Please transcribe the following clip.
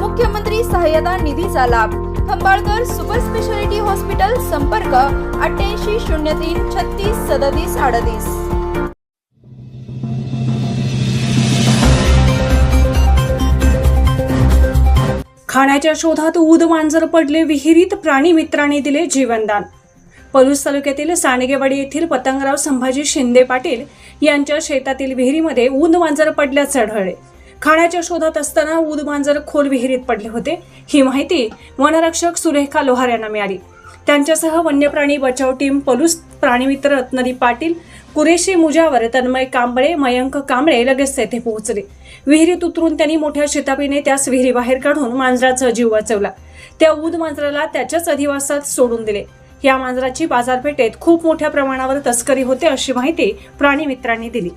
मुख्यमंत्री सहाय्यता निधीचा लाभ. खंबाळकर सुपर स्पेशालिटी हॉस्पिटल संपर्क अठ्ठ्याऐंशी शून्य तीन छत्तीस सदतीस अडतीस. खाण्याच्या शोधात ऊद मांजर पडले विहिरीत प्राणी मित्रांनी दिले जीवनदान. पलूस तालुक्यातील सांडगेवाडी येथील पतंगराव संभाजी शिंदे पाटील यांच्या शेतातील विहिरीमध्ये ऊद मांजर पडल्याचे आढळले. खाण्याच्या शोधात असताना ऊद मांजर खोल विहिरीत पडले होते ही माहिती वनरक्षक सुरेखा लोहार यांना मिळाली. त्यांच्यासह वन्यप्राणी बचाव टीम पलूस प्राणीमित्र रत्नदी पाटील कुरेशी मुजावर तन्मय कांबळे मयंक कांबळे लगेच तेथे पोहोचले. विहिरीत उतरून त्यांनी मोठ्या शितापीने त्यास विहिरीबाहेर काढून मांजराचा जीव वाचवला. त्या ऊद मांजराला त्याच्याच अधिवासात सोडून दिले. या मांजराची बाजारपेठेत खूप मोठ्या प्रमाणावर तस्करी होते अशी माहिती प्राणीमित्रांनी दिली.